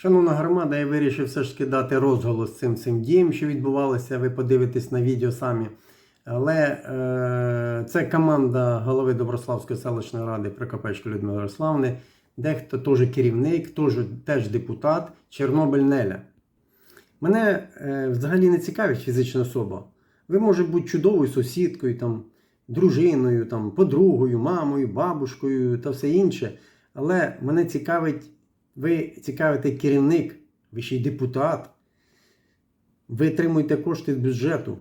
Шановна громада, я вирішив все ж таки дати розголос цим цим діям, що відбувалося. Ви подивитесь на відео самі. Але е, це команда голови Доброславської селищної ради Прокопечко Людмили Ярославни, дехто теж керівник, теж, теж депутат Чорнобиль Неля. Мене е, взагалі не цікавить фізична особа. Ви можете бути чудовою сусідкою, там, дружиною, там, подругою, мамою, бабушкою та все інше. Але мене цікавить, ви цікавите керівник, ви ще й депутат. Ви отримуєте кошти з бюджету,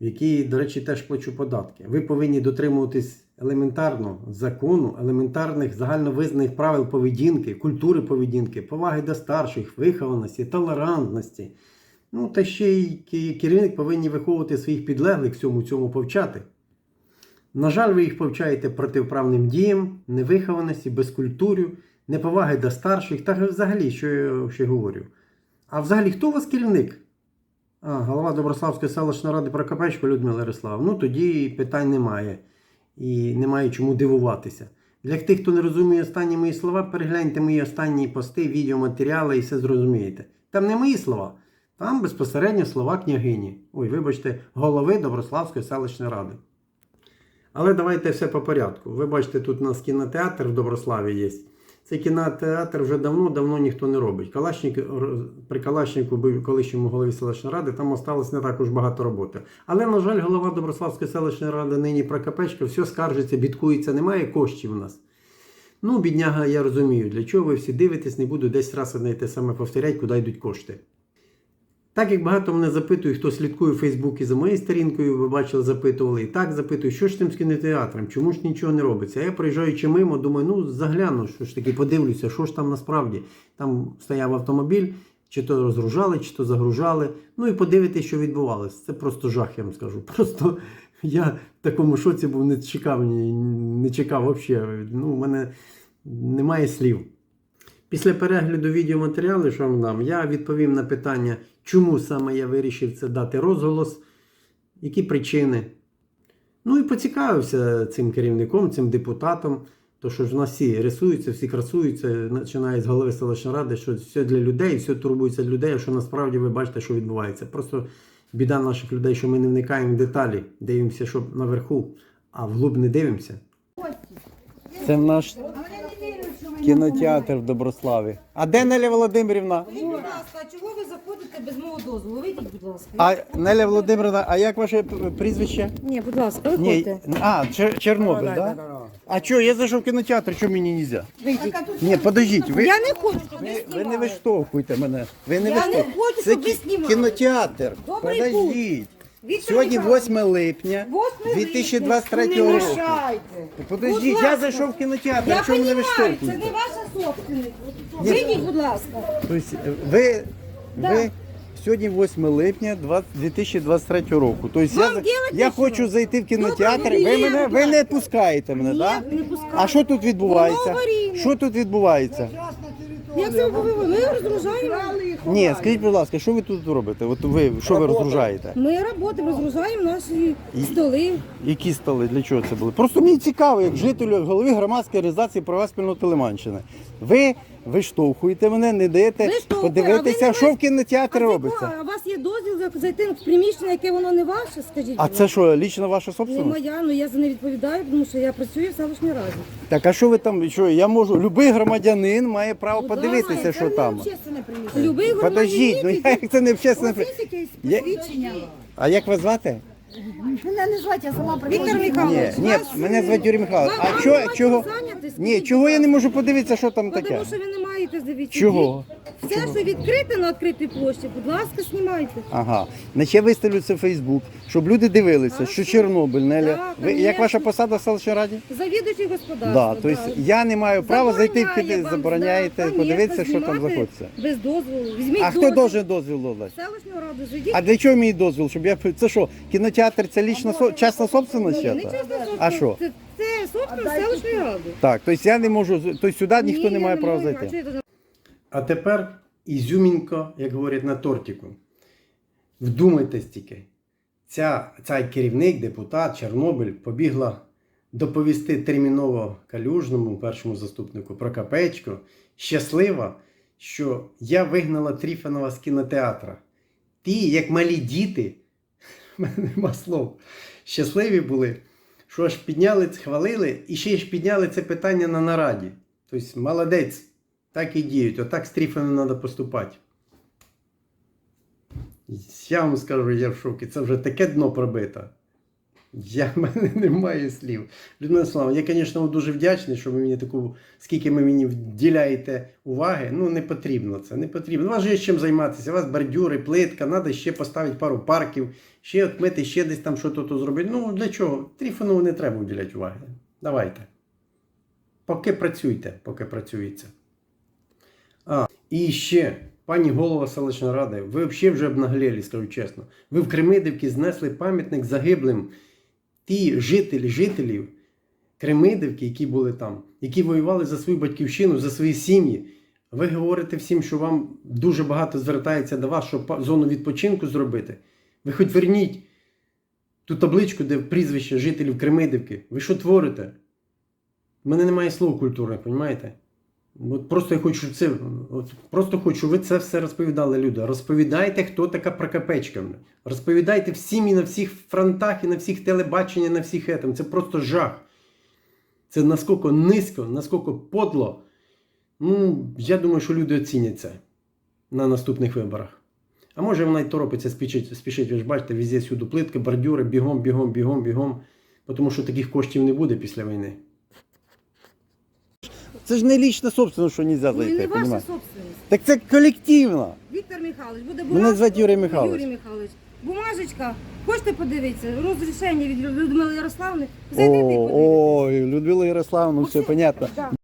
в який, до речі, теж плачу податки. Ви повинні дотримуватись елементарно закону, елементарних загальновизнаних правил поведінки, культури поведінки, поваги до старших, вихованості, толерантності. Ну, та ще й керівник повинні виховувати своїх підлеглих всьому цьому повчати. На жаль, ви їх повчаєте протиправним діям, невихованості, безкультурю, неповаги до старших, та взагалі, що я ще говорю. А взагалі, хто у вас керівник? А, голова Доброславської селищної ради Прокопечко Людмила Ярослав. Ну тоді питань немає. І немає чому дивуватися. Для тих, хто не розуміє останні мої слова, перегляньте мої останні пости, відеоматеріали і все зрозумієте. Там не мої слова, там безпосередньо слова княгині. Ой, вибачте, голови Доброславської селищної ради. Але давайте все по порядку. Ви бачите, тут у нас кінотеатр в Доброславі є. Цей кінотеатр вже давно-давно ніхто не робить. Калашник, при Калашнику колишньому голові селищної ради, там осталось не також багато роботи. Але, на жаль, голова Доброславської селищної ради нині Прокопечка, все скаржиться, бідкується, немає коштів у нас. Ну, бідняга, я розумію, для чого ви всі дивитесь, не буду десь раз одне те саме повторяти, куди йдуть кошти. Так як багато мене запитують, хто слідкує в Фейсбуці за моєю сторінкою, ви бачили, запитували, і так запитують, що ж тим з кінотеатром, чому ж нічого не робиться. А я проїжджаючи мимо, думаю, ну загляну, що ж таки, подивлюся, що ж там насправді. Там стояв автомобіль, чи то розгружали, чи то загружали. Ну і подивитися, що відбувалося. Це просто жах, я вам скажу. Просто я в такому шоці був, не чекав, не чекав взагалі. Ну, у мене немає слів. Після перегляду відеоматеріалу, що вам дам, я відповім на питання, чому саме я вирішив це дати розголос, які причини. Ну і поцікавився цим керівником, цим депутатом. То що ж у нас всі рисуються, всі красуються, починає з голови селищної ради, що все для людей, все турбується для людей, а що насправді ви бачите, що відбувається. Просто біда наших людей, що ми не вникаємо в деталі, дивимося, що наверху, а вглуб не дивимося. Це наш кінотеатр в Доброславі. А де Неля Володимирівна? Скажіть, будь ласка, а чого ви заходите без мого дозволу? Вийдіть, будь ласка. А Неля Володимирівна, а як ваше п- прізвище? Ні, будь ласка, Ні, виходьте. а, Чер- Чорнобиль, так? Да? А що, я зайшов в кінотеатр, що мені не можна? Вийдіть. Ні, подождіть, ви, Я не хочу, щоб ви ви, ви не знімали. виштовхуйте мене. Ви не Я не виштовхуйте. хочу, щоб ви кі- знімали. кінотеатр. Добрий Подождіть. Віктор Сьогодні 8 липня 2023 року. Не мешайте. Подождіть, Будь я ласка. зайшов в кінотеатр, Я ви мене розумію, це виштовхуєте? не ваша собственність. Ні. Вийдіть, будь ласка. Тобто ви, Да. ви сьогодні 8 липня 20 2023 року. Тобто я, Вам за- делать я нічого. хочу зайти в кінотеатр. Добре, Ви ні, мене будь ви не ласка. пускаєте мене, Ні, так? не пускаю. А що тут відбувається? Воно аварійне. Що тут відбувається? Як це ви Ми розгружаємо. Ні, скажіть, будь ласка, що ви тут робите? От ви що ви розгружаєте? Ми працюємо, розгружаємо наші столи. Які стали? Для чого це були? Просто мені цікаво, як жителю, як голови громадської організації права спільноти Лиманщини. Ви виштовхуєте мене, не даєте подивитися, а ви не що в маєте- кінотеатрі А це робиться. кого? А у вас є дозвіл за- зайти в приміщення, яке воно не ваше, скажіть? А будь це ласка? що, лічно ваша Не моя, ну я за не відповідаю, тому що я працюю в селищній раді. Так а що ви там? Що я можу? Любий громадянин має право Ну, подивитися, да, що там. Любий Подождіть, ну як це не чесно. Ось є якесь посвідчення. А як вас звати? Мене не звати, я сама Віктор приходжу. Ні, Михайлович, ні, вас, мене звати Юрій Михайлович. вам А чого, чого? Ні, чого я не можу подивитися, що там Ну, таке? Тому що ви не маєте дивитися. Чого? Все, що відкрите на відкритій площі, будь ласка, знімайте. Ага. Я виставлю це в Фейсбук, щоб люди дивилися, що Чорнобиль, Неля. Так, Ви, як конечно. ваша посада в селищній раді? Завідуючий господарства. Да, тобто я не маю права зайти в вам, забороняєте да, подивитися, що там знімати знаходиться. Без дозволу. Візьміть А хто дозвіл. должен дозвіл додати? Селищну раду зайдіть. А для чого мій дозвіл? Щоб я це що, кінотеатр це лічна со... частна собственность? Ні, не це? чесно, А що? Це, це собственно селищної ради. Так, тобто я не можу, тобто сюди ніхто Ні, не я має права можу. А зайти. чого я должна- А тепер ізюмінко, як говорять на тортику. Вдумайтесь тільки. Ця, цей керівник, депутат Чорнобиль побігла доповісти терміново калюжному першому заступнику Прокопечку, щаслива, що я вигнала Тріфанова з кінотеатра. Ті, як малі діти, в мене нема слов, щасливі були, що аж підняли, хвалили і ще ж підняли це питання на нараді. Тобто, молодець, так і діють, отак з Тріфаном треба поступати. Я вам скажу, я в шокі. Це вже таке дно пробито. Я в мене немає слів. Людмила Слава, я, звісно, дуже вдячний, що ви мені таку, скільки ви мені вділяєте уваги. Ну, не потрібно це, не потрібно. У вас же є чим займатися. У вас бордюри, плитка, треба ще поставити пару парків, ще отмити, ще десь там що то зробити. Ну, для чого? Тріфонову не треба вділяти уваги. Давайте. Поки працюйте, поки працюється. А, і ще, пані голова селищної ради, ви взагалі вже обнаглели, скажу чесно. Ви в Кремидівці знесли пам'ятник загиблим. Ті жителі, жителів Кремидівки, які були там, які воювали за свою батьківщину, за свої сім'ї. Ви говорите всім, що вам дуже багато звертається до вас, щоб зону відпочинку зробити. Ви хоч верніть ту табличку, де прізвище жителів Кремидівки. Ви що творите? У мене немає слов культурних, розумієте? От просто я хочу це, от просто хочу, ви це все розповідали, люди. Розповідайте, хто така Прокопечка. Розповідайте всім і на всіх фронтах, і на всіх телебаченнях, на всіх етам. Це просто жах. Це наскільки низько, наскільки подло. Ну, я думаю, що люди оцінять це на наступних виборах. А може вона й торопиться спішить, спішить, ви ж бачите, везде сюди плитки, бордюри, бігом, бігом, бігом, бігом. Тому що таких коштів не буде після війни. Це ж не лічна собственность, що не можна Ну, і не ваша собственність. Так це колективно. Віктор Михайлович, буде Мене звати Юрій Михайлович. Юрій Михайлович. Бумажечка. Хочете подивитися? Розрішення від Людмили Ярославни. Зайдіть і подивитися. Ой, Людмила Ярославовна, все Оце- понятно. Да.